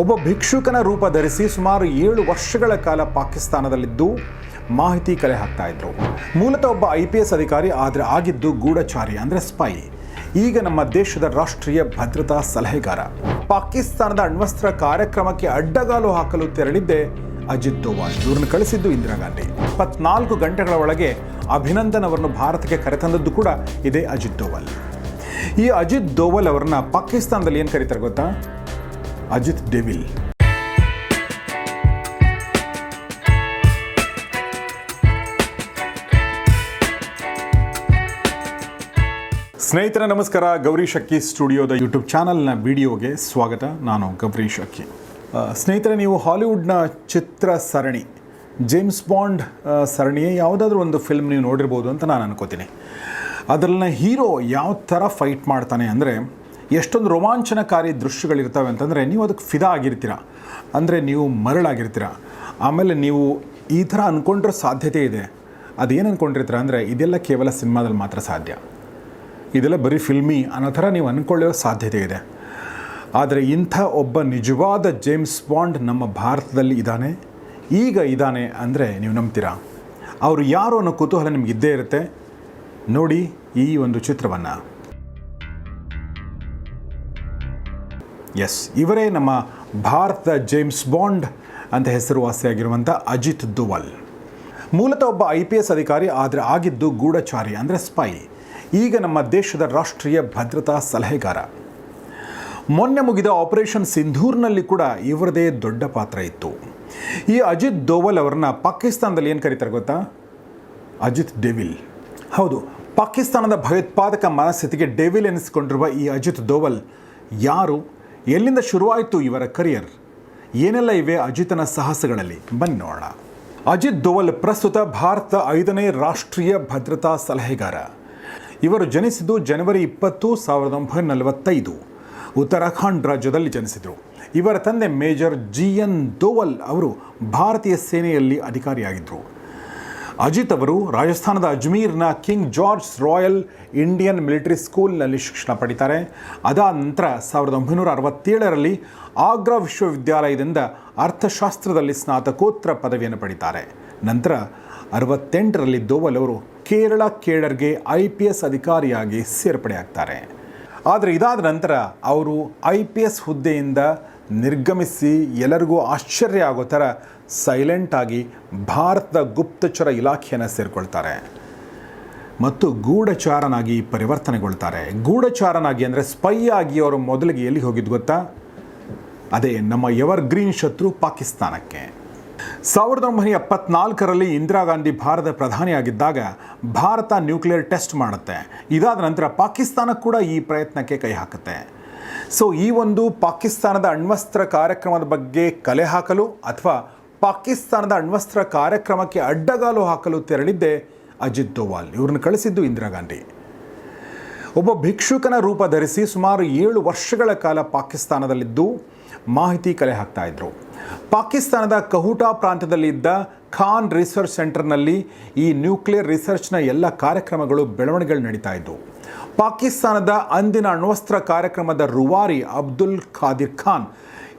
ಒಬ್ಬ ಭಿಕ್ಷುಕನ ರೂಪ ಧರಿಸಿ ಸುಮಾರು ಏಳು ವರ್ಷಗಳ ಕಾಲ ಪಾಕಿಸ್ತಾನದಲ್ಲಿದ್ದು ಮಾಹಿತಿ ಕಲೆ ಹಾಕ್ತಾ ಇದ್ರು. ಮೂಲತಃ ಒಬ್ಬ ಐ ಪಿ ಎಸ್ ಅಧಿಕಾರಿ ಆದರೆ ಆಗಿದ್ದು ಗೂಢಚಾರಿ, ಅಂದರೆ ಸ್ಪೈ. ಈಗ ನಮ್ಮ ದೇಶದ ರಾಷ್ಟ್ರೀಯ ಭದ್ರತಾ ಸಲಹೆಗಾರ. ಪಾಕಿಸ್ತಾನದ ಅಣ್ವಸ್ತ್ರ ಕಾರ್ಯಕ್ರಮಕ್ಕೆ ಅಡ್ಡಗಾಲು ಹಾಕಲು ತೆರಳಿದ್ದೆ ಅಜಿತ್ ದೋವಾಲ್. ಇವ್ರನ್ನ ಕಳಿಸಿದ್ದು ಇಂದಿರಾ ಗಾಂಧಿ. ಇಪ್ಪತ್ನಾಲ್ಕು ಗಂಟೆಗಳ ಒಳಗೆ ಅಭಿನಂದನ್ ಅವರನ್ನು ಭಾರತಕ್ಕೆ ಕರೆತಂದದ್ದು ಕೂಡ ಇದೇ ಅಜಿತ್ ದೋವಲ್. ಈ ಅಜಿತ್ ದೋವಲ್ ಅವರನ್ನ ಪಾಕಿಸ್ತಾನದಲ್ಲಿ ಏನು ಕರೀತಾರೆ ಗೊತ್ತಾ? ಅಜಿತ್ ಡೆವಿಲ್. ಸ್ನೇಹಿತರ ನಮಸ್ಕಾರ. ಗೌರೀಶ್ ಅಕ್ಕಿ ಸ್ಟುಡಿಯೋದ ಯೂಟ್ಯೂಬ್ ಚಾನಲ್ನ ವಿಡಿಯೋಗೆ ಸ್ವಾಗತ. ನಾನು ಗೌರೀಶ್ ಅಕ್ಕಿ ಆ, ಸ್ನೇಹಿತರೆ ನೀವು ಹಾಲಿವುಡ್ನ ಚಿತ್ರ ಸರಣಿ ಜೇಮ್ಸ್ ಬಾಂಡ್ ಸರಣಿಯ ಯಾವುದಾದ್ರೂ ಒಂದು ಫಿಲ್ಮ್ ನೀವು ನೋಡಿರ್ಬೋದು ಅಂತ ನಾನು ಅನ್ಕೋತೀನಿ. ಅದರಲ್ಲಿನ ಹೀರೋ ಯಾವ ಥರ ಫೈಟ್ ಮಾಡ್ತಾನೆ ಅಂದರೆ ಎಷ್ಟೊಂದು ರೋಮಾಂಚನಕಾರಿ ದೃಶ್ಯಗಳಿರ್ತವೆ ಅಂತಂದರೆ ನೀವು ಅದಕ್ಕೆ ಫಿದಾ ಆಗಿರ್ತೀರ. ಅಂದರೆ ನೀವು ಮರಳಾಗಿರ್ತೀರ. ಆಮೇಲೆ ನೀವು ಈ ಥರ ಅಂದ್ಕೊಂಡ್ರೆ ಸಾಧ್ಯತೆ ಇದೆ. ಅದೇನು ಅಂದ್ಕೊಂಡಿರ್ತೀರ ಅಂದರೆ ಇದೆಲ್ಲ ಕೇವಲ ಸಿನಿಮಾದಲ್ಲಿ ಮಾತ್ರ ಸಾಧ್ಯ. ಇದೆಲ್ಲ ಬರೀ ಫಿಲ್ಮಿ ಅನ್ನೋ ಥರ ನೀವು ಅಂದ್ಕೊಳ್ಳೋ ಸಾಧ್ಯತೆ ಇದೆ. ಆದರೆ ಇಂಥ ಒಬ್ಬ ನಿಜವಾದ ಜೇಮ್ಸ್ ಬಾಂಡ್ ನಮ್ಮ ಭಾರತದಲ್ಲಿ ಇದ್ದಾನೆ ಈಗ ಇದ್ದಾನೆ ಅಂದರೆ ನೀವು ನಂಬ್ತೀರಾ? ಅವರು ಯಾರು ಅನ್ನೋ ಕುತೂಹಲ ನಿಮಗಿದ್ದೇ ಇರುತ್ತೆ. ನೋಡಿ ಈ ಒಂದು ಚಿತ್ರವನ್ನು. ಎಸ್ ಇವರೇ ನಮ್ಮ ಭಾರತದ ಜೇಮ್ಸ್ ಬಾಂಡ್ ಅಂತ ಹೆಸರುವಾಸಿಯಾಗಿರುವಂಥ ಅಜಿತ್ ದುವಲ್. ಮೂಲತಃ ಒಬ್ಬ ಐ ಪಿ ಎಸ್ ಅಧಿಕಾರಿ, ಆದರೆ ಆಗಿದ್ದು ಗೂಢಚಾರಿ, ಅಂದರೆ ಸ್ಪೈ ಈಗ ನಮ್ಮ ದೇಶದ ರಾಷ್ಟ್ರೀಯ ಭದ್ರತಾ ಸಲಹೆಗಾರ. ಮೊನ್ನೆ ಮುಗಿದ ಆಪರೇಷನ್ ಸಿಂಧೂರ್ನಲ್ಲಿ ಕೂಡ ಇವರದೇ ದೊಡ್ಡ ಪಾತ್ರ ಇತ್ತು. ಈ ಅಜಿತ್ ದೋವಲ್ ಅವರನ್ನ ಪಾಕಿಸ್ತಾನದಲ್ಲಿ ಏನು ಕರೀತಾರೆ ಗೊತ್ತಾ? ಅಜಿತ್ ಡೆವಿಲ್ ಹೌದು, ಪಾಕಿಸ್ತಾನದ ಭಯೋತ್ಪಾದಕ ಮನಸ್ಥಿತಿಗೆ ಡೆವಿಲ್ ಎನಿಸಿಕೊಂಡಿರುವ ಈ ಅಜಿತ್ ದೋವಲ್ ಯಾರು? ಎಲ್ಲಿಂದ ಶುರುವಾಯಿತು ಇವರ ಕರಿಯರ್ ಏನೆಲ್ಲ ಇವೆ ಅಜಿತನ ಸಾಹಸಗಳಲ್ಲಿ? ಬನ್ನಿ ನೋಡೋಣ. ಅಜಿತ್ ದೋವಲ್ ಪ್ರಸ್ತುತ ಭಾರತ ಐದನೇ ರಾಷ್ಟ್ರೀಯ ಭದ್ರತಾ ಸಲಹೆಗಾರ. ಇವರು ಜನಿಸಿದ್ದು ಜನವರಿ ಇಪ್ಪತ್ತು, ಸಾವಿರದ ಒಂಬೈನೂರ ನಲವತ್ತೈದು. ಉತ್ತರಾಖಂಡ್ ರಾಜ್ಯದಲ್ಲಿ ಜನಿಸಿದರು. ಇವರ ತಂದೆ ಮೇಜರ್ ಜಿ ಎನ್ ದೋವಲ್ ಅವರು ಭಾರತೀಯ ಸೇನೆಯಲ್ಲಿ ಅಧಿಕಾರಿಯಾಗಿದ್ದರು ಅಜಿತ್ ಅವರು ರಾಜಸ್ಥಾನದ ಅಜ್ಮೀರ್ನ King George Royal Indian Military ಸ್ಕೂಲ್ನಲ್ಲಿ ಶಿಕ್ಷಣ ಪಡಿತಾರೆ. ಅದಾದ ನಂತರ ಸಾವಿರದ ಒಂಬೈನೂರ ಅರವತ್ತೇಳರಲ್ಲಿ ಆಗ್ರಾ ವಿಶ್ವವಿದ್ಯಾಲಯದಿಂದ ಅರ್ಥಶಾಸ್ತ್ರದಲ್ಲಿ ಸ್ನಾತಕೋತ್ತರ ಪದವಿಯನ್ನು ಪಡಿತಾರೆ. ನಂತರ ಅರವತ್ತೆಂಟರಲ್ಲಿ ದೋವಲ್ ಅವರು ಕೇರಳ ಕೇಡರ್ಗೆ ಐ ಪಿ ಎಸ್ ಅಧಿಕಾರಿಯಾಗಿ ಸೇರ್ಪಡೆಯಾಗ್ತಾರೆ. ಆದರೆ ಇದಾದ ನಂತರ ಅವರು ಐ ಪಿ ಎಸ್ ಹುದ್ದೆಯಿಂದ ನಿರ್ಗಮಿಸಿ ಎಲ್ಲರಿಗೂ ಆಶ್ಚರ್ಯ ಆಗೋ ಥರ ಸೈಲೆಂಟಾಗಿ ಭಾರತದ ಗುಪ್ತಚರ ಇಲಾಖೆಯನ್ನು ಸೇರಿಕೊಳ್ತಾರೆ. ಮತ್ತು ಗೂಢಚಾರನಾಗಿ ಪರಿವರ್ತನೆಗೊಳ್ತಾರೆ. ಗೂಢಚಾರನಾಗಿ ಅಂದರೆ ಸ್ಪೈ ಆಗಿ ಅವರು ಮೊದಲಿಗೆ ಎಲ್ಲಿ ಹೋಗಿದ್ದು ಗೊತ್ತಾ? ಅದೇ ನಮ್ಮ ಎವರ್ ಗ್ರೀನ್ ಶತ್ರು ಪಾಕಿಸ್ತಾನಕ್ಕೆ. ಸಾವಿರದ ಒಂಬೈನೂರ ಎಪ್ಪತ್ನಾಲ್ಕರಲ್ಲಿ ಇಂದಿರಾ ಗಾಂಧಿ ಭಾರತ ಪ್ರಧಾನಿಯಾಗಿದ್ದಾಗ ಭಾರತ ನ್ಯೂಕ್ಲಿಯರ್ ಟೆಸ್ಟ್ ಮಾಡುತ್ತೆ. ಇದಾದ ನಂತರ ಪಾಕಿಸ್ತಾನ ಕೂಡ ಈ ಪ್ರಯತ್ನಕ್ಕೆ ಕೈ ಹಾಕುತ್ತೆ. ಸೊ ಈ ಒಂದು ಪಾಕಿಸ್ತಾನದ ಅಣ್ವಸ್ತ್ರ ಕಾರ್ಯಕ್ರಮದ ಬಗ್ಗೆ ಕಲೆ ಹಾಕಲು ಅಥವಾ ಪಾಕಿಸ್ತಾನದ ಅಣ್ವಸ್ತ್ರ ಕಾರ್ಯಕ್ರಮಕ್ಕೆ ಅಡ್ಡಗಾಲು ಹಾಕಲು ತೆರಳಿದ್ದೆ ಅಜಿತ್ ದೋವಾಲ್. ಇವ್ರನ್ನ ಕಳಿಸಿದ್ದು ಇಂದಿರಾ ಗಾಂಧಿ. ಒಬ್ಬ ಭಿಕ್ಷುಕನ ರೂಪ ಧರಿಸಿ ಸುಮಾರು ಏಳು ವರ್ಷಗಳ ಕಾಲ ಪಾಕಿಸ್ತಾನದಲ್ಲಿದ್ದು ಮಾಹಿತಿ ಕಲೆ ಹಾಕ್ತಾ ಇದ್ರು. ಪಾಕಿಸ್ತಾನದ ಕಹುಟಾ ಪ್ರಾಂತ್ಯದಲ್ಲಿದ್ದ ಖಾನ್ ರಿಸರ್ಚ್ ಸೆಂಟರ್ನಲ್ಲಿ ಈ ನ್ಯೂಕ್ಲಿಯರ್ ರಿಸರ್ಚ್ನ ಎಲ್ಲ ಕಾರ್ಯಕ್ರಮಗಳು ಬೆಳವಣಿಗೆಗಳು ನಡೀತಾ ಇದ್ದವು ಪಾಕಿಸ್ತಾನದ ಅಂದಿನ ಅಣ್ವಸ್ತ್ರ ಕಾರ್ಯಕ್ರಮದ ರುವಾರಿ ಅಬ್ದುಲ್ ಖಾದಿರ್ ಖಾನ್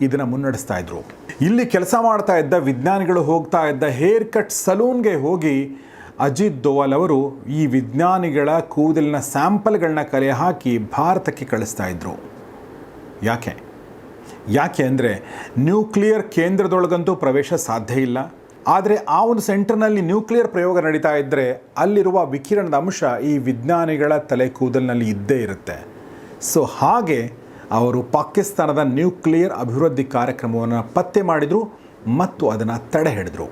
ಇದನ್ನು ಮುನ್ನಡೆಸ್ತಾ ಇದ್ರು. ಇಲ್ಲಿ ಕೆಲಸ ಮಾಡ್ತಾ ಇದ್ದ ವಿಜ್ಞಾನಿಗಳು ಹೋಗ್ತಾ ಇದ್ದ ಹೇರ್ ಕಟ್ ಸಲೂನ್ಗೆ ಹೋಗಿ ಅಜಿತ್ ದೋವಲ್ ಅವರು ಈ ವಿಜ್ಞಾನಿಗಳ ಕೂದಲಿನ ಸ್ಯಾಂಪಲ್ಗಳನ್ನ ಕಲೆ ಹಾಕಿ ಭಾರತಕ್ಕೆ ಕಳಿಸ್ತಾ ಇದ್ರು. ಯಾಕೆ? ಯಾಕೆ ಅಂದರೆ ನ್ಯೂಕ್ಲಿಯರ್ ಕೇಂದ್ರದೊಳಗಂತೂ ಪ್ರವೇಶ ಸಾಧ್ಯ ಇಲ್ಲ. ಆದರೆ ಆ ಒಂದು ಸೆಂಟರ್ನಲ್ಲಿ ನ್ಯೂಕ್ಲಿಯರ್ ಪ್ರಯೋಗ ನಡೀತಾ ಇದ್ದರೆ ಅಲ್ಲಿರುವ ವಿಕಿರಣದ ಅಂಶ ಈ ವಿಜ್ಞಾನಿಗಳ ತಲೆ ಕೂದಲಿನಲ್ಲಿ ಇದ್ದೇ ಇರುತ್ತೆ. ಸೊ ಹಾಗೆ ಅವರು ಪಾಕಿಸ್ತಾನದ ನ್ಯೂಕ್ಲಿಯರ್ ಅಭಿವೃದ್ಧಿ ಕಾರ್ಯಕ್ರಮವನ್ನು ಪತ್ತೆ ಮಾಡಿದರು ಮತ್ತು ಅದನ್ನು ತಡೆ ಹಿಡಿದರು.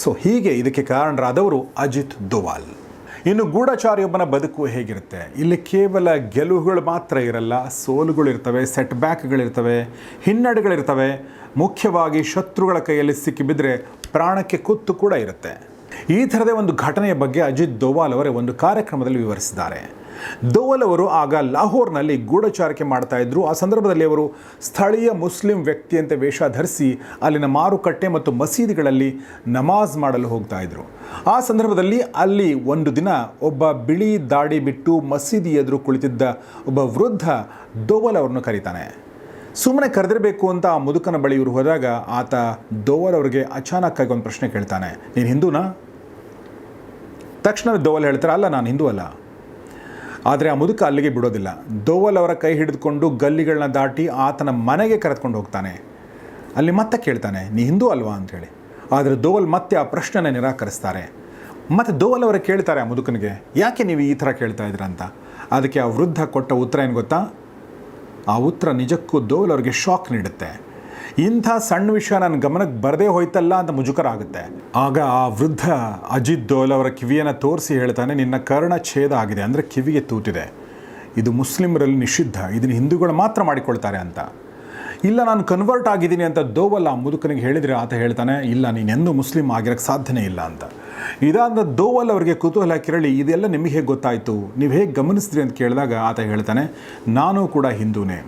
ಸೊ ಹೀಗೆ ಇದಕ್ಕೆ ಕಾರಣರಾದವರು ಅಜಿತ್ ದೋವಾಲ್. ಇನ್ನು ಗೂಢಚಾರಿಯೊಬ್ಬನ ಬದುಕು ಹೇಗಿರುತ್ತೆ? ಇಲ್ಲಿ ಕೇವಲ ಗೆಲುವುಗಳು ಮಾತ್ರ ಇರಲ್ಲ ಸೋಲುಗಳಿರ್ತವೆ ಸೆಟ್ ಬ್ಯಾಕ್ಗಳಿರ್ತವೆ ಹಿನ್ನಡೆಗಳಿರ್ತವೆ. ಮುಖ್ಯವಾಗಿ ಶತ್ರುಗಳ ಕೈಯಲ್ಲಿ ಸಿಕ್ಕಿಬಿದ್ದರೆ ಪ್ರಾಣಕ್ಕೆ ಕುತ್ತು ಕೂಡ ಇರುತ್ತೆ. ಈ ಥರದ ಒಂದು ಘಟನೆಯ ಬಗ್ಗೆ ಅಜಿತ್ ದೋವಾಲ್ ಅವರೇ ಒಂದು ಕಾರ್ಯಕ್ರಮದಲ್ಲಿ ವಿವರಿಸಿದ್ದಾರೆ. ದೋವಲ್ ಅವರು ಆಗ ಲಾಹೋರ್ನಲ್ಲಿ ಗೂಢಚಾರಿಕೆ ಮಾಡ್ತಾ ಇದ್ರು. ಆ ಸಂದರ್ಭದಲ್ಲಿ ಅವರು ಸ್ಥಳೀಯ ಮುಸ್ಲಿಂ ವ್ಯಕ್ತಿಯಂತೆ ವೇಷ ಧರಿಸಿ ಅಲ್ಲಿನ ಮಾರುಕಟ್ಟೆ ಮತ್ತು ಮಸೀದಿಗಳಲ್ಲಿ ನಮಾಜ್ ಮಾಡಲು ಹೋಗ್ತಾ ಇದ್ರು. ಆ ಸಂದರ್ಭದಲ್ಲಿ ಅಲ್ಲಿ ಒಂದು ದಿನ ಒಬ್ಬ ಬಿಳಿ ದಾಡಿ ಬಿಟ್ಟು ಮಸೀದಿ ಎದುರು ಕುಳಿತಿದ್ದ ಒಬ್ಬ ವೃದ್ಧ ದೋವಲ್ ಅವರನ್ನು ಕರೀತಾನೆ. ಸುಮ್ಮನೆ ಕರೆದಿರಬೇಕು ಅಂತ ಆ ಮುದುಕನ ಬಳಿ ಇವರು ಹೋದಾಗ ಆತ ದೋವಲ್ ಅವರಿಗೆ ಅಚಾನಕ್ಕಾಗಿ ಒಂದು ಪ್ರಶ್ನೆ ಕೇಳ್ತಾನೆ. ನೀನು ಹಿಂದೂನಾ? ತಕ್ಷಣ ದೋವಲ್ ಹೇಳ್ತಾರೆ, ಅಲ್ಲ, ನಾನು ಹಿಂದೂ ಅಲ್ಲ. ಆದರೆ ಆ ಮುದುಕ ಅಲ್ಲಿಗೆ ಬಿಡೋದಿಲ್ಲ. ದೋವಲ್ ಅವರ ಕೈ ಹಿಡಿದುಕೊಂಡು ಗಲ್ಲಿಗಳನ್ನ ದಾಟಿ ಆತನ ಮನೆಗೆ ಕರೆದುಕೊಂಡು ಹೋಗ್ತಾನೆ. ಅಲ್ಲಿ ಮತ್ತೆ ಕೇಳ್ತಾನೆ, ನೀ ಹಿಂದೂ ಅಲ್ವಾ? ಅಂಥೇಳಿ ಆದರೆ ದೋವಲ್ ಮತ್ತೆ ಆ ಪ್ರಶ್ನೆನ ನಿರಾಕರಿಸ್ತಾರೆ. ಮತ್ತು ದೋವಲ್ ಅವರು ಕೇಳ್ತಾರೆ ಆ ಮುದುಕನಿಗೆ, ಯಾಕೆ ನೀವು ಈ ಥರ ಕೇಳ್ತಾ ಇದ್ದೀರ ಅಂತ? ಅದಕ್ಕೆ ಆ ವೃದ್ಧ ಕೊಟ್ಟ ಉತ್ತರ ಏನು ಗೊತ್ತಾ? ಆ ಉತ್ತರ ನಿಜಕ್ಕೂ ದೋವಲ್ ಅವರಿಗೆ ಶಾಕ್ ನೀಡುತ್ತೆ. ಇಂಥ ಸಣ್ಣ ವಿಷಯ ನನ್ನ ಗಮನಕ್ಕೆ ಬರದೇ ಹೋಯ್ತಲ್ಲ ಅಂತ ಮುಜುಕರ ಆಗುತ್ತೆ ಆಗ ಆ ವೃದ್ಧ ಅಜಿತ್ ದೋಲ್ ಅವರ ಕಿವಿಯನ್ನು ತೋರಿಸಿ ಹೇಳ್ತಾನೆ, ನಿನ್ನ ಕರ್ಣ ಛೇದ ಆಗಿದೆ. ಅಂದರೆ ಕಿವಿಗೆ ತೂತಿದೆ. ಇದು ಮುಸ್ಲಿಮರಲ್ಲಿ ನಿಷಿದ್ಧ. ಇದನ್ನು ಹಿಂದೂಗಳು ಮಾತ್ರ ಮಾಡಿಕೊಳ್ತಾರೆ ಅಂತ. ಇಲ್ಲ, ನಾನು ಕನ್ವರ್ಟ್ ಆಗಿದ್ದೀನಿ ಅಂತ ದೋವಲ್ಲ, ಮುದುಕನಿಗೆ ಹೇಳಿದರೆ ಆತ ಹೇಳ್ತಾನೆ, ಇಲ್ಲ, ನೀನೆಂದೂ ಮುಸ್ಲಿಂ ಆಗಿರೋಕ್ಕೆ ಸಾಧ್ಯನೇ ಇಲ್ಲ ಅಂತ. ಇದಾದ ದೋವಲ್ ಅವರಿಗೆ ಕುತೂಹಲ ಕೆರಳಿ, ಇದೆಲ್ಲ ನಿಮಗೆ ಹೇಗೆ ಗೊತ್ತಾಯಿತು? ನೀವು ಹೇಗೆ ಗಮನಿಸಿದ್ರಿ ಅಂತ ಕೇಳಿದಾಗ ಆತ ಹೇಳ್ತಾನೆ, ನಾನು ಕೂಡ ಹಿಂದೂನೇ.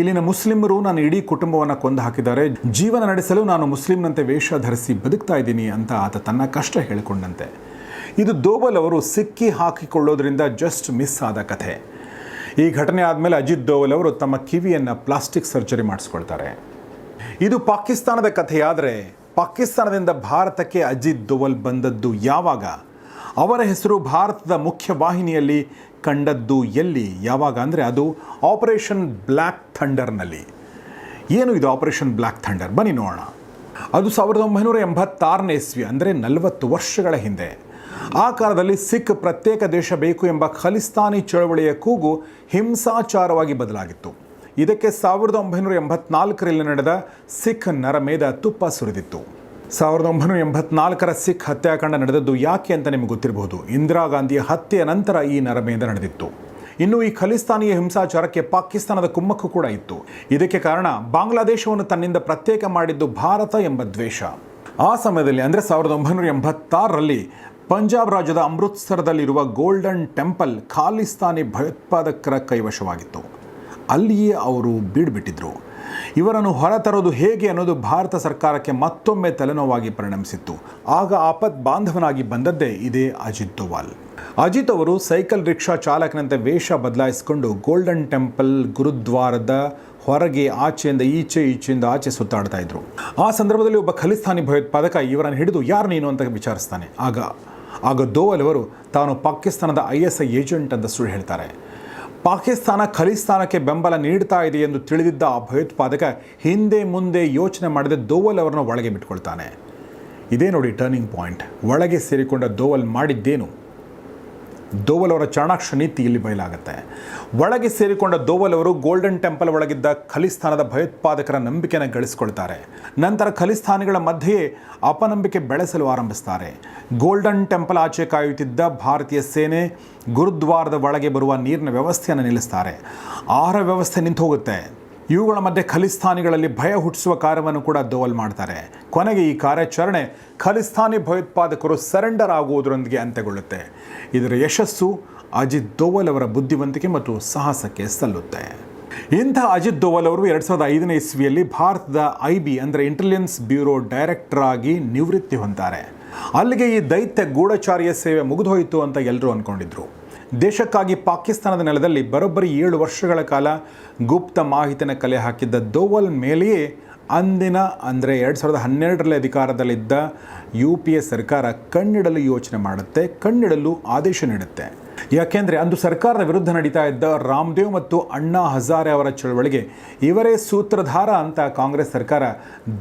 ಇಲ್ಲಿನ ಮುಸ್ಲಿಮರು ನಾನು ಇಡೀ ಕುಟುಂಬವನ್ನು ಕೊಂದು ಹಾಕಿದ್ದಾರೆ. ಜೀವನ ನಡೆಸಲು ನಾನು ಮುಸ್ಲಿಂನಂತೆ ವೇಷ ಧರಿಸಿ ಬದುಕ್ತಾ ಇದ್ದೀನಿ, ಅಂತ ಆತ ತನ್ನ ಕಷ್ಟ ಹೇಳಿಕೊಂಡಂತೆ. ಇದು ದೋವಲ್ ಅವರು ಸಿಕ್ಕಿ ಹಾಕಿಕೊಳ್ಳೋದ್ರಿಂದ ಜಸ್ಟ್ ಮಿಸ್ ಆದ ಕಥೆ. ಈ ಘಟನೆ ಆದಮೇಲೆ ಅಜಿತ್ ದೋವಲ್ ಅವರು ತಮ್ಮ ಕಿವಿಯನ್ನು ಪ್ಲಾಸ್ಟಿಕ್ ಸರ್ಜರಿ ಮಾಡಿಸ್ಕೊಳ್ತಾರೆ. ಇದು ಪಾಕಿಸ್ತಾನದ ಕಥೆಯಾದರೆ ಪಾಕಿಸ್ತಾನದಿಂದ ಭಾರತಕ್ಕೆ ಅಜಿತ್ ದೋವಲ್ ಬಂದದ್ದು ಯಾವಾಗ? ಅವರ ಹೆಸರು ಭಾರತದ ಮುಖ್ಯ ವಾಹಿನಿಯಲ್ಲಿ ಕಂಡದ್ದು ಎಲ್ಲಿ? ಯಾವಾಗ ಅಂದರೆ ಅದು ಆಪರೇಷನ್ ಬ್ಲ್ಯಾಕ್ ಥಂಡರ್ನಲ್ಲಿ. ಏನು ಇದು ಆಪರೇಷನ್ ಬ್ಲ್ಯಾಕ್ ಥಂಡರ್? ಬನ್ನಿ ನೋಡೋಣ. ಅದು ಸಾವಿರದ ಒಂಬೈನೂರ ಎಂಬತ್ತಾರನೇ ಇಸ್ವಿ, ಅಂದರೆ ನಲವತ್ತು ವರ್ಷಗಳ ಹಿಂದೆ. ಆ ಕಾಲದಲ್ಲಿ ಸಿಖ್ ಪ್ರತ್ಯೇಕ ದೇಶ ಬೇಕು ಎಂಬ ಖಲಿಸ್ತಾನಿ ಚಳವಳಿಯ ಕೂಗು ಹಿಂಸಾಚಾರವಾಗಿ ಬದಲಾಗಿತ್ತು. ಇದಕ್ಕೆ ಸಾವಿರದ ಒಂಬೈನೂರ ಎಂಬತ್ನಾಲ್ಕರಲ್ಲಿ ನಡೆದ ಸಿಖ್ ನರಮೇಧ ತುಪ್ಪ ಸುರಿದಿತ್ತು. ಸಾವಿರದ ಒಂಬೈನೂರ ಎಂಬತ್ನಾಲ್ಕರ ಸಿಖ್ ಹತ್ಯಾಕಾಂಡ ನಡೆದದ್ದು ಯಾಕೆ ಅಂತ ನಿಮಗೆ ಗೊತ್ತಿರಬಹುದು ಇಂದಿರಾ ಗಾಂಧಿಯ ಹತ್ಯೆಯ ನಂತರ ಈ ನರಮೇಧ ನಡೆದಿತ್ತು. ಇನ್ನು ಈ ಖಲಿಸ್ತಾನಿಯ ಹಿಂಸಾಚಾರಕ್ಕೆ ಪಾಕಿಸ್ತಾನದ ಕುಮ್ಮಕ್ಕು ಕೂಡ ಇತ್ತು. ಇದಕ್ಕೆ ಕಾರಣ ಬಾಂಗ್ಲಾದೇಶವನ್ನು ತನ್ನಿಂದ ಪ್ರತ್ಯೇಕ ಮಾಡಿದ್ದು ಭಾರತ ಎಂಬ ದ್ವೇಷ. ಆ ಸಮಯದಲ್ಲಿ, ಅಂದರೆ ಸಾವಿರದ ಒಂಬೈನೂರ ಎಂಬತ್ತಾರರಲ್ಲಿ, ಪಂಜಾಬ್ ರಾಜ್ಯದ ಅಮೃತ್ಸರದಲ್ಲಿರುವ ಗೋಲ್ಡನ್ ಟೆಂಪಲ್ ಖಾಲಿಸ್ತಾನಿ ಭಯೋತ್ಪಾದಕರ ಕೈವಶವಾಗಿತ್ತು. ಅಲ್ಲಿಯೇ ಅವರು ಬೀಡ್ಬಿಟ್ಟಿದ್ರು ಇವರನ್ನು ಹೊರತರೋದು ಹೇಗೆ ಅನ್ನೋದು ಭಾರತ ಸರ್ಕಾರಕ್ಕೆ ಮತ್ತೊಮ್ಮೆ ತಲೆನೋವಾಗಿ ಪರಿಣಮಿಸಿತ್ತು. ಆಗ ಆಪತ್ ಬಾಂಧವನಾಗಿ ಬಂದದ್ದೇ ಇದೇ ಅಜಿತ್ ದೋವಾಲ್. ಅಜಿತ್ ಅವರು ಸೈಕಲ್ ರಿಕ್ಷಾ ಚಾಲಕನಂತೆ ವೇಷ ಬದಲಾಯಿಸಿಕೊಂಡು ಗೋಲ್ಡನ್ ಟೆಂಪಲ್ ಗುರುದ್ವಾರದ ಹೊರಗೆ ಆಚೆಯಿಂದ ಈಚೆ ಈಚೆಯಿಂದ ಆಚೆ ಸುತ್ತಾಡ್ತಾ ಇದ್ರು. ಆ ಸಂದರ್ಭದಲ್ಲಿ ಒಬ್ಬ ಖಲಿಸ್ತಾನಿ ಭಯೋತ್ಪಾದಕ ಇವರನ್ನು ಹಿಡಿದು ಯಾರು ನೀನು ಅಂತ ವಿಚಾರಿಸ್ತಾನೆ. ಆಗ ಆಗ ದೋವಲ್ ಅವರು, ತಾನು ಪಾಕಿಸ್ತಾನದ ಐ ಎಸ್ ಐ ಏಜೆಂಟ್ ಅಂತ ಸುಳ್ಳು ಹೇಳ್ತಾರೆ. ಪಾಕಿಸ್ತಾನ ಖಲಿಸ್ತಾನಕ್ಕೆ ಬೆಂಬಲ ನೀಡ್ತಾ ಇದೆ ಎಂದು ತಿಳಿದಿದ್ದ ಆ ಭಯೋತ್ಪಾದಕ ಹಿಂದೆ ಮುಂದೆ ಯೋಚನೆ ಮಾಡದೆ ದೋವಲ್ ಅವರನ್ನು ಒಳಗೆ ಬಿಟ್ಕೊಳ್ತಾನೆ ಇದೇ ನೋಡಿ ಟರ್ನಿಂಗ್ ಪಾಯಿಂಟ್ ಒಳಗೆ ಸೇರಿಕೊಂಡ ದೋವಲ್ ಮಾಡಿದ್ದೇನು? ದೋವಲ್ ಅವರ ಚಾಣಾಕ್ಷ ನೀತಿ ಇಲ್ಲಿ ಬಯಲಾಗುತ್ತೆ. ಒಳಗೆ ಸೇರಿಕೊಂಡ ದೋವಲ್ ಅವರು ಗೋಲ್ಡನ್ ಟೆಂಪಲ್ ಒಳಗಿದ್ದ ಖಲಿಸ್ತಾನದ ಭಯೋತ್ಪಾದಕರ ನಂಬಿಕೆನ ಗಳಿಸ್ಕೊಳ್ತಾರೆ. ನಂತರ ಖಲಿಸ್ತಾನಿಗಳ ಮಧ್ಯೆಯೇ ಅಪನಂಬಿಕೆ ಬೆಳೆಸಲು ಆರಂಭಿಸ್ತಾರೆ. ಗೋಲ್ಡನ್ ಟೆಂಪಲ್ ಆಚೆ ಕಾಯುತ್ತಿದ್ದ ಭಾರತೀಯ ಸೇನೆ ಗುರುದ್ವಾರದ ಒಳಗೆ ಬರುವ ನೀರಿನ ವ್ಯವಸ್ಥೆಯನ್ನು ನಿಲ್ಲಿಸ್ತಾರೆ. ಆಹಾರ ವ್ಯವಸ್ಥೆ ನಿಂತು ಹೋಗುತ್ತೆ ಇವುಗಳ ಮಧ್ಯೆ ಖಲಿಸ್ತಾನಿಗಳಲ್ಲಿ ಭಯ ಹುಟ್ಟಿಸುವ ಕಾರ್ಯವನ್ನು ಕೂಡ ದೋವಲ್ ಮಾಡ್ತಾರೆ. ಕೊನೆಗೆ ಈ ಕಾರ್ಯಾಚರಣೆ ಖಲಿಸ್ತಾನಿ ಭಯೋತ್ಪಾದಕರು ಸರೆಂಡರ್ ಆಗುವುದರೊಂದಿಗೆ ಅಂತ್ಯಗೊಳ್ಳುತ್ತೆ. ಇದರ ಯಶಸ್ಸು ಅಜಿತ್ ದೋವಲ್ ಅವರ ಬುದ್ಧಿವಂತಿಕೆ ಮತ್ತು ಸಾಹಸಕ್ಕೆ ಸಲ್ಲುತ್ತೆ. ಇಂಥ ಅಜಿತ್ ದೋವಲ್ ಅವರು ಎರಡು ಸಾವಿರದ ಐದನೇ ಇಸ್ವಿಯಲ್ಲಿ ಭಾರತದ ಐ ಬಿ ಅಂದರೆ ಇಂಟೆಲಿಜೆನ್ಸ್ ಬ್ಯೂರೋ ಡೈರೆಕ್ಟರ್ ಆಗಿ ನಿವೃತ್ತಿ ಹೊಂತಾರೆ ಅಲ್ಲಿಗೆ ಈ ದೈತ್ಯ ಗೂಢಚಾರ್ಯ ಸೇವೆ ಮುಗಿದೋಯಿತು ಅಂತ ಎಲ್ಲರೂ ಅಂದ್ಕೊಂಡಿದ್ರು ದೇಶಕ್ಕಾಗಿ ಪಾಕಿಸ್ತಾನದ ನೆಲದಲ್ಲಿ ಬರೋಬ್ಬರಿ ಏಳು ವರ್ಷಗಳ ಕಾಲ ಗುಪ್ತ ಮಾಹಿತಿನ ಕಲೆ ಹಾಕಿದ್ದ ದೋವಲ್ ಮೇಲೆಯೇ ಅಂದಿನ ಅಂದರೆ ಎರಡು ಸಾವಿರದ ಹನ್ನೆರಡರಲ್ಲಿ ಅಧಿಕಾರದಲ್ಲಿದ್ದ ಯು ಪಿ ಎ ಸರ್ಕಾರ ಕಣ್ಣಿಡಲು ಯೋಚನೆ ಮಾಡುತ್ತೆ, ಕಣ್ಣಿಡಲು ಆದೇಶ ನೀಡುತ್ತೆ. ಯಾಕೆಂದರೆ ಅಂದು ಸರ್ಕಾರದ ವಿರುದ್ಧ ನಡೀತಾ ಇದ್ದ ರಾಮದೇವ್ ಮತ್ತು ಅಣ್ಣಾ ಹಜಾರೆ ಅವರ ಚಳವಳಿಗೆ ಇವರೇ ಸೂತ್ರಧಾರ ಅಂತ ಕಾಂಗ್ರೆಸ್ ಸರ್ಕಾರ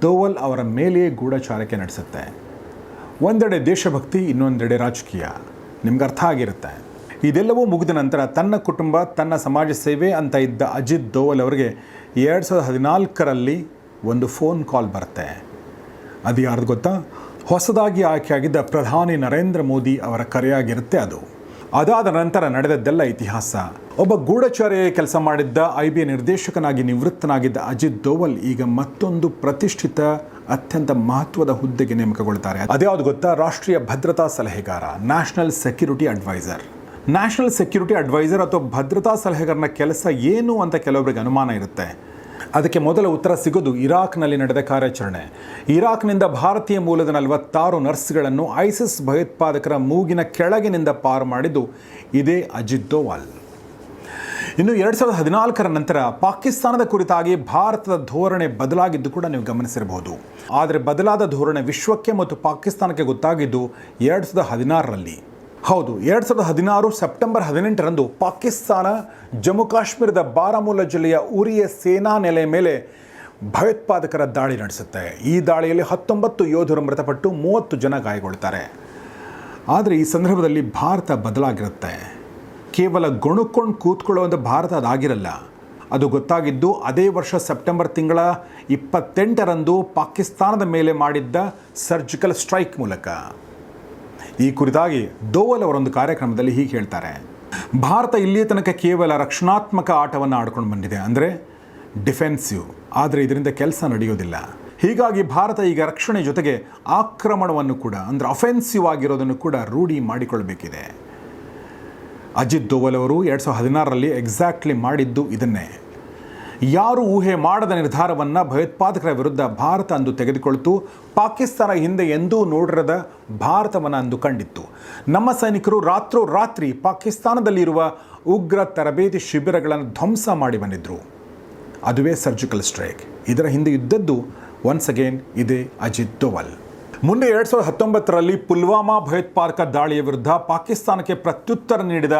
ದೋವಲ್ ಅವರ ಮೇಲೆಯೇ ಗೂಢಚಾರಕ್ಕೆ ನಡೆಸುತ್ತೆ. ಒಂದೆಡೆ ದೇಶಭಕ್ತಿ, ಇನ್ನೊಂದೆಡೆ ರಾಜಕೀಯ. ನಿಮ್ಗೆ ಅರ್ಥ ಆಗಿರುತ್ತೆ. ಇದೆಲ್ಲವೂ ಮುಗಿದ ನಂತರ ತನ್ನ ಕುಟುಂಬ, ತನ್ನ ಸಮಾಜ ಸೇವೆ ಅಂತ ಇದ್ದ ಅಜಿತ್ ದೋವಲ್ ಅವರಿಗೆ ಎರಡು ಸಾವಿರದ ಹದಿನಾಲ್ಕರಲ್ಲಿ ಒಂದು ಫೋನ್ ಕಾಲ್ ಬರುತ್ತೆ. ಅದು ಯಾರ್ದು ಗೊತ್ತಾ? ಹೊಸದಾಗಿ ಆಯ್ಕೆಯಾಗಿದ್ದ ಪ್ರಧಾನಿ ನರೇಂದ್ರ ಮೋದಿ ಅವರ ಕರೆಯಾಗಿರುತ್ತೆ ಅದು. ಅದಾದ ನಂತರ ನಡೆದದ್ದೆಲ್ಲ ಇತಿಹಾಸ. ಒಬ್ಬ ಗೂಢಚಾರ್ಯ ಕೆಲಸ ಮಾಡಿದ್ದ ಐ ಬಿ ನಿರ್ದೇಶಕನಾಗಿ ನಿವೃತ್ತನಾಗಿದ್ದ ಅಜಿತ್ ದೋವಲ್ ಈಗ ಮತ್ತೊಂದು ಪ್ರತಿಷ್ಠಿತ, ಅತ್ಯಂತ ಮಹತ್ವದ ಹುದ್ದೆಗೆ ನೇಮಕಗೊಳ್ತಾರೆ ಅದ್ಯಾವುದು ಗೊತ್ತಾ? ರಾಷ್ಟ್ರೀಯ ಭದ್ರತಾ ಸಲಹೆಗಾರ, national security adviser. National security adviser ಅಥವಾ ಭದ್ರತಾ ಸಲಹೆಗಾರನ ಕೆಲಸ ಏನು ಅಂತ ಕೆಲವೊಬ್ಬರಿಗೆ ಅನುಮಾನ ಇರುತ್ತೆ? ಅದಕ್ಕೆ ಮೊದಲ ಉತ್ತರ ಸಿಗೋದು ಇರಾಕ್ನಲ್ಲಿ ನಡೆದ ಕಾರ್ಯಾಚರಣೆ. ಇರಾಕ್ನಿಂದ ಭಾರತೀಯ ಮೂಲದ ನಲವತ್ತಾರು ನರ್ಸ್ಗಳನ್ನು ಐಸಿಸ್ ಭಯೋತ್ಪಾದಕರ ಮೂಗಿನ ಕೆಳಗಿನಿಂದ ಪಾರು ಮಾಡಿದ್ದು ಇದೇ ಅಜಿತ್ ದೋವಾಲ್. ಇನ್ನು ಎರಡು ಸಾವಿರದ ಹದಿನಾಲ್ಕರ ನಂತರ ಪಾಕಿಸ್ತಾನದ ಕುರಿತಾಗಿ ಭಾರತದ ಧೋರಣೆ ಬದಲಾಗಿದ್ದು ಕೂಡ ನೀವು ಗಮನಿಸಿರಬಹುದು. ಆದರೆ ಬದಲಾದ ಧೋರಣೆ ವಿಶ್ವಕ್ಕೆ ಮತ್ತು ಪಾಕಿಸ್ತಾನಕ್ಕೆ ಗೊತ್ತಾಗಿದ್ದು ಎರಡು ಸಾವಿರದ ಹದಿನಾರರಲ್ಲಿ. ಹೌದು, ಎರಡು ಸಾವಿರದ ಹದಿನಾರು ಸೆಪ್ಟೆಂಬರ್ ಹದಿನೆಂಟರಂದು ಪಾಕಿಸ್ತಾನ ಜಮ್ಮು ಕಾಶ್ಮೀರದ ಬಾರಾಮುಲ್ಲಾ ಜಿಲ್ಲೆಯ ಉರಿಯ ಸೇನಾ ನೆಲೆ ಮೇಲೆ ಭಯೋತ್ಪಾದಕರ ದಾಳಿ ನಡೆಸುತ್ತೆ. ಈ ದಾಳಿಯಲ್ಲಿ ಹತ್ತೊಂಬತ್ತು ಯೋಧರು ಮೃತಪಟ್ಟು ಮೂವತ್ತು ಜನ ಗಾಯಗೊಳ್ತಾರೆ ಆದರೆ ಈ ಸಂದರ್ಭದಲ್ಲಿ ಭಾರತ ಬದಲಾಗಿರುತ್ತೆ. ಕೇವಲ ಗುಣುಕೊಂಡು ಕೂತ್ಕೊಳ್ಳುವಂಥ ಭಾರತ ಅದಾಗಿರಲ್ಲ. ಅದು ಗೊತ್ತಾಗಿದ್ದು ಅದೇ ವರ್ಷ ಸೆಪ್ಟೆಂಬರ್ ತಿಂಗಳ ಇಪ್ಪತ್ತೆಂಟರಂದು ಪಾಕಿಸ್ತಾನದ ಮೇಲೆ ಮಾಡಿದ್ದ ಸರ್ಜಿಕಲ್ ಸ್ಟ್ರೈಕ್ ಮೂಲಕ. ಈ ಕುರಿತಾಗಿ ದೋವಲ್ ಅವರೊಂದು ಕಾರ್ಯಕ್ರಮದಲ್ಲಿ ಹೀಗೆ ಹೇಳ್ತಾರೆ. ಭಾರತ ಇಲ್ಲಿಯ ತನಕ ಕೇವಲ ರಕ್ಷಣಾತ್ಮಕ ಆಟವನ್ನು ಆಡ್ಕೊಂಡು ಬಂದಿದೆ ಅಂದರೆ ಡಿಫೆನ್ಸಿವ್. ಆದರೆ ಇದರಿಂದ ಕೆಲಸ ನಡೆಯೋದಿಲ್ಲ. ಹೀಗಾಗಿ ಭಾರತ ಈಗ ರಕ್ಷಣೆ ಜೊತೆಗೆ ಆಕ್ರಮಣವನ್ನು ಕೂಡ ಅಂದರೆ ಅಫೆನ್ಸಿವ್ ಆಗಿರೋದನ್ನು ಕೂಡ ರೂಢಿ ಮಾಡಿಕೊಳ್ಬೇಕಿದೆ. ಅಜಿತ್ ದೋವಲ್ ಅವರು ಎರಡು ಸಾವಿರದ ಹದಿನಾರರಲ್ಲಿ ಎಕ್ಸಾಕ್ಟ್ಲಿ ಮಾಡಿದ್ದು ಇದನ್ನೇ. ಯಾರು ಊಹೆ ಮಾಡದ ನಿರ್ಧಾರವನ್ನು ಭಯೋತ್ಪಾದಕರ ವಿರುದ್ಧ ಭಾರತ ಅಂದು ತೆಗೆದುಕೊಳ್ತು, ಪಾಕಿಸ್ತಾನ ಹಿಂದೆ ಎಂದೂ ನೋಡಿರದ ಭಾರತವನ್ನು ಅಂದು ಕಂಡಿತ್ತು. ನಮ್ಮ ಸೈನಿಕರು ರಾತ್ರೋರಾತ್ರಿ ಪಾಕಿಸ್ತಾನದಲ್ಲಿರುವ ಉಗ್ರ ತರಬೇತಿ ಶಿಬಿರಗಳನ್ನು ಧ್ವಂಸ ಮಾಡಿ ಬಂದಿದ್ದರು ಅದುವೇ ಸರ್ಜಿಕಲ್ ಸ್ಟ್ರೈಕ್. ಇದರ ಹಿಂದೆ ಇದ್ದದ್ದು ಒನ್ಸ್ ಅಗೇನ್ ಇದೇ ಅಜಿತ್ ದೋವಲ್. ಮುಂದೆ ಎರಡು ಸಾವಿರದ ಹತ್ತೊಂಬತ್ತರಲ್ಲಿ ಪುಲ್ವಾಮಾ ಭಯೋತ್ಪಾದಕ ದಾಳಿಯ ವಿರುದ್ಧ ಪಾಕಿಸ್ತಾನಕ್ಕೆ ಪ್ರತ್ಯುತ್ತರ ನೀಡಿದ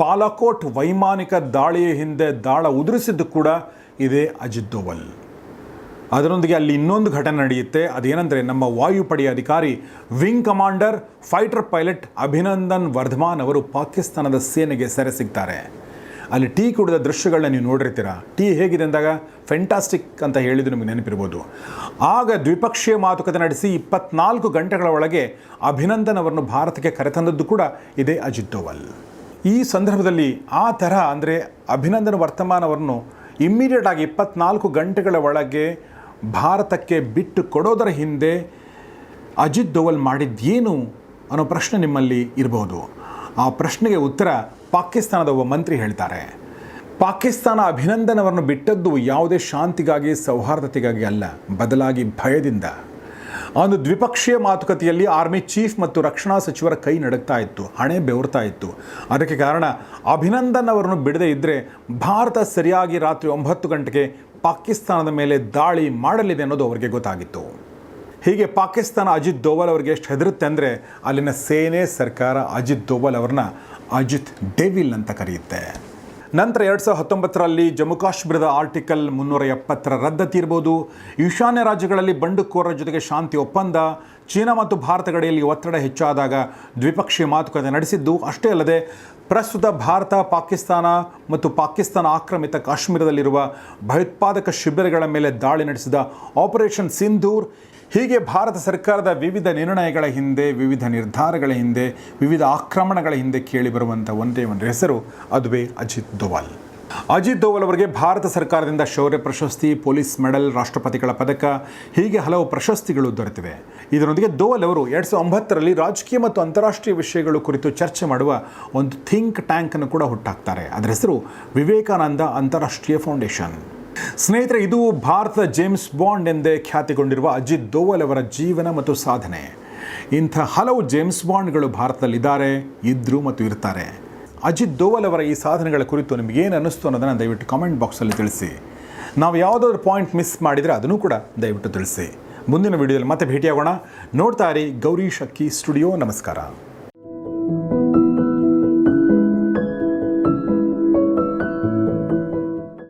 ಬಾಲಾಕೋಟ್ ವೈಮಾನಿಕ ದಾಳಿಯ ಹಿಂದೆ ದಾಳ ಉದುರಿಸಿದ್ದು ಕೂಡ ಇದೇ ಅಜಿತ್ ದೋವಲ್. ಅದರೊಂದಿಗೆ ಅಲ್ಲಿ ಇನ್ನೊಂದು ಘಟನೆ ನಡೆಯುತ್ತೆ. ಅದೇನೆಂದರೆ ನಮ್ಮ ವಾಯುಪಡೆಯ ಅಧಿಕಾರಿ, wing commander, fighter pilot Abhinandan Varthaman ಅವರು ಪಾಕಿಸ್ತಾನದ ಸೇನೆಗೆ ಸೆರೆ ಸಿಗ್ತಾರೆ. ಅಲ್ಲಿ ಟೀ ಕುಡಿದ ದೃಶ್ಯಗಳನ್ನ ನೀವು ನೋಡಿರ್ತೀರ? ಟೀ ಹೇಗಿದೆ ಅಂದಾಗ? ಫೆಂಟಾಸ್ಟಿಕ್ ಅಂತ ಹೇಳಿದ್ದು ನಿಮಗೆ ನೆನಪಿರ್ಬೋದು. ಆಗ ದ್ವಿಪಕ್ಷೀಯ ಮಾತುಕತೆ ನಡೆಸಿ ಇಪ್ಪತ್ನಾಲ್ಕು ಗಂಟೆಗಳ ಒಳಗೆ ಅಭಿನಂದನ್ ಅವರನ್ನು ಭಾರತಕ್ಕೆ ಕರೆತಂದದ್ದು ಕೂಡ ಇದೇ ಅಜಿತ್ ದೋವಲ್. ಈ ಸಂದರ್ಭದಲ್ಲಿ ಆ ಥರ ಅಂದರೆ ಅಭಿನಂದನ್ ವರ್ತಮಾನ್ ಅವರನ್ನು ಇಮ್ಮಿಡಿಯೇಟ್ ಆಗಿ ಇಪ್ಪತ್ನಾಲ್ಕು ಗಂಟೆಗಳ ಒಳಗೆ ಭಾರತಕ್ಕೆ ಬಿಟ್ಟು ಕೊಡೋದರ ಹಿಂದೆ ಅಜಿತ್ ದೋವಲ್ ಮಾಡಿದ್ದೇನು ಅನ್ನೋ ಪ್ರಶ್ನೆ ನಿಮ್ಮಲ್ಲಿ ಇರಬಹುದು ಆ ಪ್ರಶ್ನೆಗೆ ಉತ್ತರ ಪಾಕಿಸ್ತಾನದ ಒಬ್ಬ ಮಂತ್ರಿ ಹೇಳ್ತಾರೆ, ಪಾಕಿಸ್ತಾನ ಅಭಿನಂದನ್ ಅವರನ್ನು ಬಿಟ್ಟದ್ದು ಯಾವುದೇ ಶಾಂತಿಗಾಗಿ, ಸೌಹಾರ್ದತೆಗಾಗಿ ಅಲ್ಲ, ಬದಲಾಗಿ ಭಯದಿಂದ. ಒಂದು ದ್ವಿಪಕ್ಷೀಯ ಮಾತುಕತೆಯಲ್ಲಿ ಆರ್ಮಿ ಚೀಫ್ ಮತ್ತು ರಕ್ಷಣಾ ಸಚಿವರ ಕೈ ನಡುಗ್ತಾ ಇತ್ತು, ಹಣೆ ಬೆವರ್ತಾ ಇತ್ತು. ಅದಕ್ಕೆ ಕಾರಣ ಅಭಿನಂದನ್ ಅವರನ್ನು ಬಿಡದೇ ಇದ್ದರೆ ಭಾರತ ಸರಿಯಾಗಿ ರಾತ್ರಿ ಒಂಬತ್ತು ಗಂಟೆಗೆ ಪಾಕಿಸ್ತಾನದ ಮೇಲೆ ದಾಳಿ ಮಾಡಲಿದೆ ಅನ್ನೋದು ಅವರಿಗೆ ಗೊತ್ತಾಗಿತ್ತು. ಹೀಗೆ ಪಾಕಿಸ್ತಾನ ಅಜಿತ್ ದೋವಲ್ ಅವರಿಗೆ ಎಷ್ಟು ಹೆದರುತ್ತೆ ಅಂದರೆ ಅಲ್ಲಿನ ಸೇನೆ ಸರ್ಕಾರ ಅಜಿತ್ ದೋವಲ್ ಅವ್ರನ್ನ ಅಜಿತ್ ಡೆವಿಲ್ ಅಂತ ಕರೆಯುತ್ತೆ. ನಂತರ ಎರಡು ಸಾವಿರದ ಹತ್ತೊಂಬತ್ತರಲ್ಲಿ ಜಮ್ಮು ಕಾಶ್ಮೀರದ ಆರ್ಟಿಕಲ್ ಮುನ್ನೂರ ಎಪ್ಪತ್ತರ ರದ್ದತಿ ಇರ್ಬೋದು ಈಶಾನ್ಯ ರಾಜ್ಯಗಳಲ್ಲಿ ಬಂಡುಕೋರರ ಜೊತೆಗೆ ಶಾಂತಿ ಒಪ್ಪಂದ. ಚೀನಾ ಮತ್ತು ಭಾರತ ಗಡಿಯಲ್ಲಿ ಒತ್ತಡ ಹೆಚ್ಚಾದಾಗ ದ್ವಿಪಕ್ಷೀಯ ಮಾತುಕತೆ ನಡೆಸಿದ್ದು. ಅಷ್ಟೇ ಅಲ್ಲದೆ ಪ್ರಸ್ತುತ ಭಾರತ, ಪಾಕಿಸ್ತಾನ ಮತ್ತು ಪಾಕಿಸ್ತಾನ ಆಕ್ರಮಿತ ಕಾಶ್ಮೀರದಲ್ಲಿರುವ ಭಯೋತ್ಪಾದಕ ಶಿಬಿರಗಳ ಮೇಲೆ ದಾಳಿ ನಡೆಸಿದ ಆಪರೇಷನ್ ಸಿಂಧೂರ್. ಹೀಗೆ ಭಾರತ ಸರ್ಕಾರದ ವಿವಿಧ ನಿರ್ಣಯಗಳ ಹಿಂದೆ, ವಿವಿಧ ನಿರ್ಧಾರಗಳ ಹಿಂದೆ, ವಿವಿಧ ಆಕ್ರಮಣಗಳ ಹಿಂದೆ ಕೇಳಿಬರುವಂಥ ಒಂದೇ ಒಂದು ಹೆಸರು, ಅದುವೇ ಅಜಿತ್ ದೋವಲ್. ಅಜಿತ್ ದೋವಲ್ ಅವರಿಗೆ ಭಾರತ ಸರ್ಕಾರದಿಂದ ಶೌರ್ಯ ಪ್ರಶಸ್ತಿ, ಪೊಲೀಸ್ ಮೆಡಲ್, ರಾಷ್ಟ್ರಪತಿಗಳ ಪದಕ, ಹೀಗೆ ಹಲವು ಪ್ರಶಸ್ತಿಗಳು ದೊರೆತಿವೆ. ಇದರೊಂದಿಗೆ ದೋವಲ್ ಅವರು ಎರಡು ಸಾವಿರದ ಒಂಬತ್ತರಲ್ಲಿ ರಾಜಕೀಯ ಮತ್ತು ಅಂತಾರಾಷ್ಟ್ರೀಯ ವಿಷಯಗಳು ಕುರಿತು ಚರ್ಚೆ ಮಾಡುವ ಒಂದು ಥಿಂಕ್ ಟ್ಯಾಂಕನ್ನು ಕೂಡ ಹುಟ್ಟಾಕ್ತಾರೆ. ಅದರ ಹೆಸರು ವಿವೇಕಾನಂದ ಅಂತಾರಾಷ್ಟ್ರೀಯ ಫೌಂಡೇಶನ್. ಸ್ನೇಹಿತರೆ, ಇದು ಭಾರತದ ಜೇಮ್ಸ್ ಬಾಂಡ್ ಎಂದೇ ಖ್ಯಾತಿಗೊಂಡಿರುವ ಅಜಿತ್ ದೋವಲ್ ಅವರ ಜೀವನ ಮತ್ತು ಸಾಧನೆ. ಇಂಥ ಹಲವು ಜೇಮ್ಸ್ ಬಾಂಡ್ಗಳು ಭಾರತದಲ್ಲಿದ್ದಾರೆ ಇದ್ದರು ಮತ್ತು ಇರ್ತಾರೆ. ಅಜಿತ್ ದೋವಲ್ ಅವರ ಈ ಸಾಧನೆಗಳ ಕುರಿತು ನಿಮ್ಗೆ ಏನು ಅನ್ನಿಸ್ತು ಅನ್ನೋದನ್ನು ದಯವಿಟ್ಟು ಕಾಮೆಂಟ್ ಬಾಕ್ಸಲ್ಲಿ ತಿಳಿಸಿ. ನಾವು ಯಾವುದಾದ್ರು ಪಾಯಿಂಟ್ ಮಿಸ್ ಮಾಡಿದರೆ ಅದನ್ನು ಕೂಡ ದಯವಿಟ್ಟು ತಿಳಿಸಿ. ಮುಂದಿನ ವಿಡಿಯೋದಲ್ಲಿ ಮತ್ತೆ ಭೇಟಿಯಾಗೋಣ. ನೋಡ್ತಾ ಇರಿ ಗೌರಿ ಶಕ್ಕಿ ಸ್ಟುಡಿಯೋ ನಮಸ್ಕಾರ.